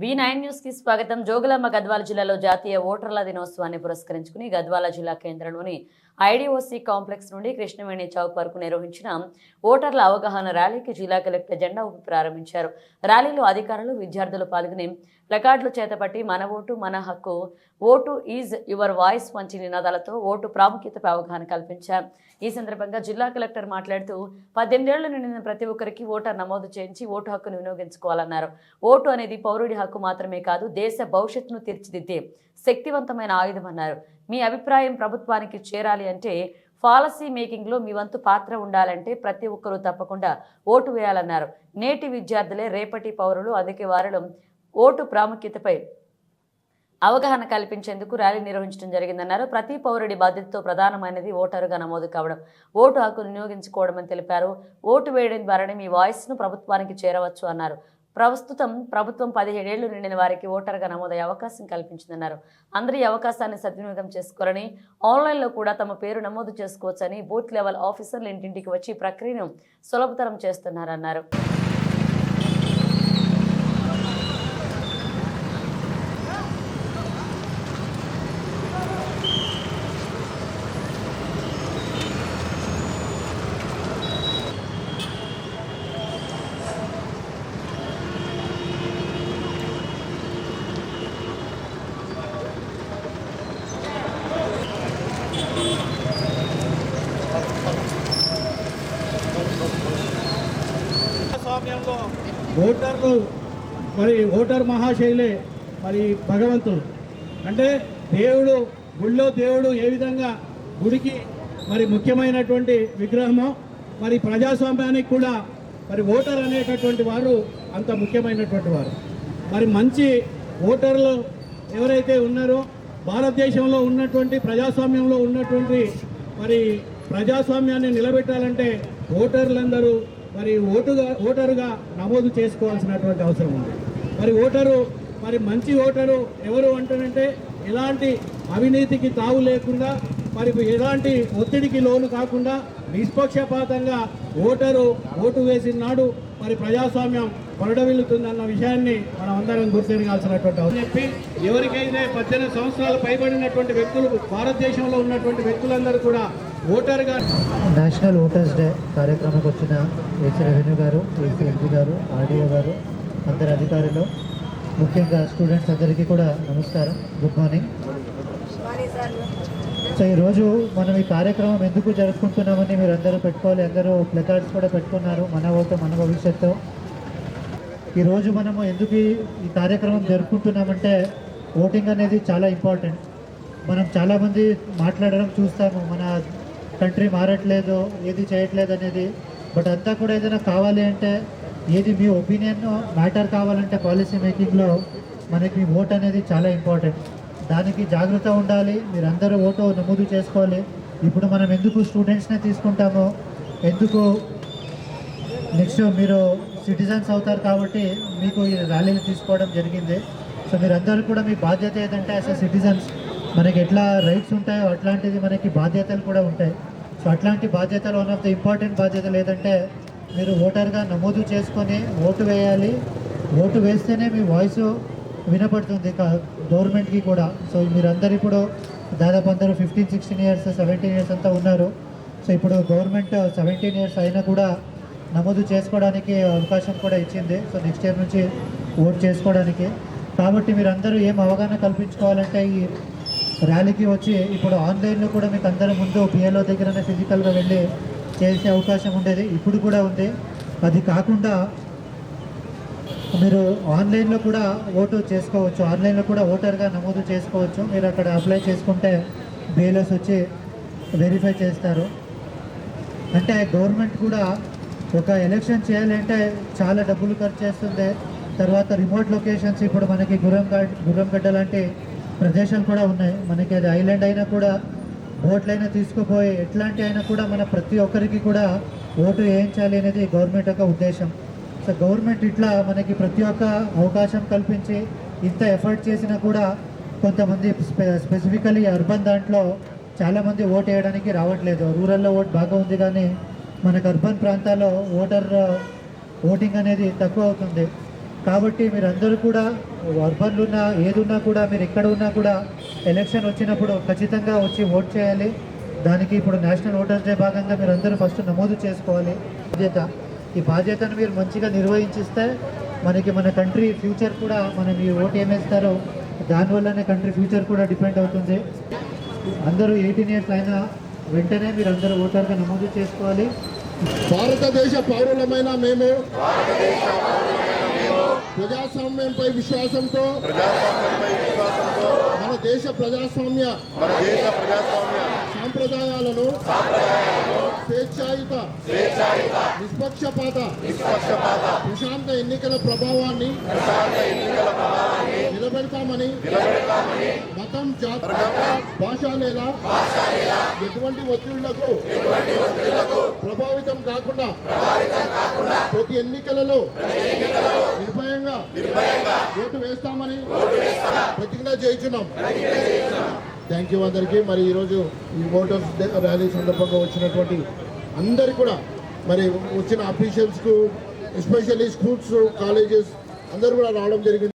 B nine న్యూస్కి స్వాగతం. జోగులాంబ గద్వాల జిల్లాలో జాతీయ ఓటర్ల దినోత్సవాన్ని పురస్కరించుకుని గద్వాల జిల్లా కేంద్రంలోని ఐడిఓసి కాంప్లెక్స్ నుండి కృష్ణవేణి చౌక్ వరకు నిర్వహించిన ఓటర్ల అవగాహన ర్యాలీకి జిల్లా కలెక్టర్ జెండా ఊపి ప్రారంభించారు. ర్యాలీలో అధికారులు విద్యార్థులు పాల్గొని ప్లకార్డులు చేతపట్టి మన ఓటు మన హక్కు. ఓటు ఈజ్ యువర్ వాయిస్ వంటి నినాదాలతో ఓటు ప్రాముఖ్యతపై అవగాహన కల్పించారు ఈ సందర్భంగా జిల్లా కలెక్టర్ మాట్లాడుతూ పద్దెనిమిదేళ్ళ నిండిన ప్రతి ఒక్కరికి ఓటర్ నమోదు చేయించి ఓటు హక్కును వినియోగించుకోవాలన్నారు. ఓటు అనేది పౌరుడి హక్కు మాత్రమే కాదు దేశ భవిష్యత్తును తీర్చిదిద్దే శక్తివంతమైన ఆయుధం అన్నారు. మీ అభిప్రాయం ప్రభుత్వానికి చేరాలి అంటే పాలసీ మేకింగ్లో మీ వంతు పాత్ర ఉండాలంటే ప్రతి ఒక్కరూ తప్పకుండా ఓటు వేయాలన్నారు. నేటి విద్యార్థులే రేపటి పౌరులు అందుకే వారిలో ఓటు ప్రాముఖ్యతపై అవగాహన కల్పించేందుకు ర్యాలీ నిర్వహించడం జరిగిందన్నారు. ప్రతి పౌరుడి బాధ్యతతో ప్రధానమైనది ఓటరుగా నమోదు కావడం ఓటు హక్కును వినియోగించుకోవడం అని తెలిపారు. ఓటు వేయడం ద్వారానే మీ వాయిస్ను ప్రభుత్వానికి చేరవచ్చు అన్నారు. ప్రస్తుతం ప్రభుత్వం పదిహేడేళ్ళు నిండిన వారికి ఓటర్గా నమోదయ్యే అవకాశం కల్పించిందన్నారు. అందరి అవకాశాన్ని సద్వినియోగం చేసుకోవాలని ఆన్లైన్లో కూడా తమ పేరు నమోదు చేసుకోవచ్చని బూత్ లెవెల్ ఆఫీసర్లు ఇంటింటికి వచ్చి ప్రక్రియను సులభతరం చేస్తున్నారన్నారు. ఓటర్లు మరి ఓటర్ మహాశైలే మరి భగవంతుడు. అంటే దేవుడు గుళ్ళో దేవుడు ఏ విధంగా గుడికి మరి ముఖ్యమైనటువంటి విగ్రహమో మరి ప్రజాస్వామ్యానికి కూడా మరి ఓటర్ అనేటటువంటి వారు అంత ముఖ్యమైనటువంటి వారు. మరి మంచి ఓటర్లు ఎవరైతే ఉన్నారో భారతదేశంలో ఉన్నటువంటి ప్రజాస్వామ్యంలో ఉన్నటువంటి మరి ప్రజాస్వామ్యాన్ని నిలబెట్టాలంటే ఓటర్లందరూ మరి ఓటుగా ఓటరుగా నమోదు చేసుకోవాల్సినటువంటి అవసరం ఉంది. మరి ఓటరు మరి మంచి ఓటరు ఎవరు అంటారంటే ఎలాంటి అవినీతికి తావు లేకుండా మరి ఎలాంటి ఒత్తిడికి లోను కాకుండా నిష్పక్షపాతంగా ఓటరు ఓటు వేసిన నాడు మరి ప్రజాస్వామ్యం పొరడవిల్లుతుందన్న విషయాన్ని మనం అందరం గుర్తిరగాల్సినటువంటి అవసరం. చెప్పి ఎవరికైతే పద్దెనిమిది సంవత్సరాలు పైబడినటువంటి వ్యక్తులు భారతదేశంలో ఉన్నటువంటి వ్యక్తులందరూ కూడా ఓటర్గా నేషనల్ ఓటర్స్ డే కార్యక్రమంకి వచ్చిన ఏసీ రెవెన్యూ గారు ఏసీ ఎంపీ గారు ఆర్డీఓ గారు అందరి అధికారులు ముఖ్యంగా స్టూడెంట్స్ అందరికీ కూడా నమస్కారం. గుడ్ మార్నింగ్ సో ఈరోజు మనం ఈ కార్యక్రమం ఎందుకు జరుపుకుంటున్నామని మీరు అందరూ పెట్టుకోవాలి. అందరూ ప్లకార్డ్స్ కూడా పెట్టుకున్నారు. మన ఓటు మన భవిష్యత్తు. ఈరోజు మనము ఎందుకు ఈ- ఈ కార్యక్రమం జరుపుకుంటున్నామంటే ఓటింగ్ అనేది చాలా ఇంపార్టెంట్. మనం చాలామంది మాట్లాడడం చూస్తాము. మన కంట్రీ మారట్లేదు ఏది చేయట్లేదు అనేది. బట్ అంతా కూడా ఏదైనా కావాలి అంటే ఏది మీ ఒపీనియన్ మ్యాటర్ కావాలంటే పాలసీ మేకింగ్లో మనకి మీ ఓట్ అనేది చాలా ఇంపార్టెంట్. దానికి జాగ్రత్త ఉండాలి మీరందరూ ఓటు నమోదు చేసుకోవాలి. ఇప్పుడు మనం ఎందుకు స్టూడెంట్స్నే తీసుకుంటామో? ఎందుకు నెక్స్ట్ మీరు సిటిజన్స్ అవుతారు కాబట్టి మీకు ఈ ర్యాలీలు తీసుకోవడం జరిగింది. సో మీరందరూ కూడా మీ బాధ్యత ఏదంటే యాజ్ అ సిటిజన్స్ మనకి ఎట్లా రైట్స్ ఉంటాయో అట్లాంటిది మనకి బాధ్యతలు కూడా ఉంటాయి. సో అట్లాంటి బాధ్యతలు వన్ ఆఫ్ ద ఇంపార్టెంట్ బాధ్యతలు ఏదంటే మీరు ఓటర్గా నమోదు చేసుకొని ఓటు వేయాలి. ఓటు వేస్తేనే మీ వాయిస్ వినపడుతుంది గవర్నమెంట్కి కూడా. సో మీరందరూ ఇప్పుడు దాదాపు అందరూ fifteen sixteen years seventeen years అంతా ఉన్నారు. సో ఇప్పుడు గవర్నమెంట్ సెవెంటీన్ ఇయర్స్ అయినా కూడా నమోదు చేసుకోవడానికి అవకాశం కూడా ఇచ్చింది. సో నెక్స్ట్ ఇయర్ నుంచి ఓట్ చేసుకోవడానికి. కాబట్టి మీరు అందరూ ఏం అవగాహన కల్పించుకోవాలంటే ఈ ర్యాలీకి వచ్చి ఇప్పుడు ఆన్లైన్లో కూడా మీకు అందరి ముందు పిఎల్ఓ దగ్గరనే ఫిజికల్గా వెళ్ళి చేసే అవకాశం ఉండేది. ఇప్పుడు కూడా ఉంది. అది కాకుండా మీరు ఆన్లైన్లో కూడా ఓటు చేసుకోవచ్చు. ఆన్లైన్లో కూడా ఓటర్గా నమోదు చేసుకోవచ్చు. మీరు అక్కడ అప్లై చేసుకుంటే బిఎల్ఎస్ వచ్చి వెరిఫై చేస్తారు. అంటే గవర్నమెంట్ కూడా ఒక ఎలక్షన్ చేయాలంటే చాలా డబ్బులు ఖర్చు చేస్తుంది. తర్వాత రిమోట్ లొకేషన్స్ ఇప్పుడు మనకి గుర్రంగడ్ గురంగడ్డ లాంటి ప్రదేశాలు కూడా ఉన్నాయి. మనకి అది ఐలాండ్ అయినా కూడా బోట్లైనా తీసుకుపోయి ఎట్లాంటి అయినా కూడా మన ప్రతి ఒక్కరికి కూడా ఓటు వేయించాలి అనేది గవర్నమెంట్ యొక్క ఉద్దేశం. సో గవర్నమెంట్ ఇట్లా మనకి ప్రతి ఒక్క అవకాశం కల్పించి ఇంత ఎఫర్ట్ చేసినా కూడా కొంతమంది స్పె స్పెసిఫికలీ అర్బన్ దాంట్లో చాలామంది ఓట్ వేయడానికి రావట్లేదు. రూరల్లో ఓట్ బాగా ఉంది కానీ మనకు అర్బన్ ప్రాంతాల్లో ఓటర్ ఓటింగ్ అనేది తక్కువ అవుతుంది. కాబట్టి మీరందరూ కూడా అర్బన్లు ఉన్నా ఏది ఉన్నా కూడా మీరు ఎక్కడ ఉన్నా కూడా ఎలక్షన్ వచ్చినప్పుడు ఖచ్చితంగా వచ్చి ఓట్ చేయాలి. దానికి ఇప్పుడు నేషనల్ ఓటర్స్ డే భాగంగా మీరు అందరూ ఫస్ట్ నమోదు చేసుకోవాలి. బాధ్యత. ఈ బాధ్యతను మీరు మంచిగా నిర్వహించిస్తే మనకి మన కంట్రీ ఫ్యూచర్ కూడా మనం ఈ ఓటు ఏమేస్తారో దానివల్లనే కంట్రీ ఫ్యూచర్ కూడా డిపెండ్ అవుతుంది. అందరూ ఎయిటీన్ ఇయర్స్ అయినా వెంటనే మీరు అందరూ ఓటర్గా నమోదు చేసుకోవాలి. భారతదేశ పౌరులమైన మేము ప్రజాస్వామ్యంపై విశ్వాసంతో మన దేశ ప్రజాస్వామ్య సాంప్రదాయాలను స్వేచ్ఛాయుత నిష్పక్షపాత ప్రశాంత ఎన్నికల ప్రభావాన్ని నిలబెడతామని మతం జాతి భాష లేదా ఎటువంటి ఒత్తిళ్ళకు ప్రభావితం కాకుండా ప్రతి ఎన్నికలలో నిర్భయంగా ఓటు వేస్తామని ప్రతిజ్ఞ చేయించున్నాం. థ్యాంక్ యూ అందరికీ. మరి ఈరోజు ఈ ఓటర్స్ ర్యాలీ సందర్భంగా వచ్చినటువంటి అందరు కూడా మరి వచ్చిన అఫీషియల్స్కు ఎస్పెషల్లీ స్కూల్స్ కాలేజెస్ అందరూ కూడా రావడం జరిగింది.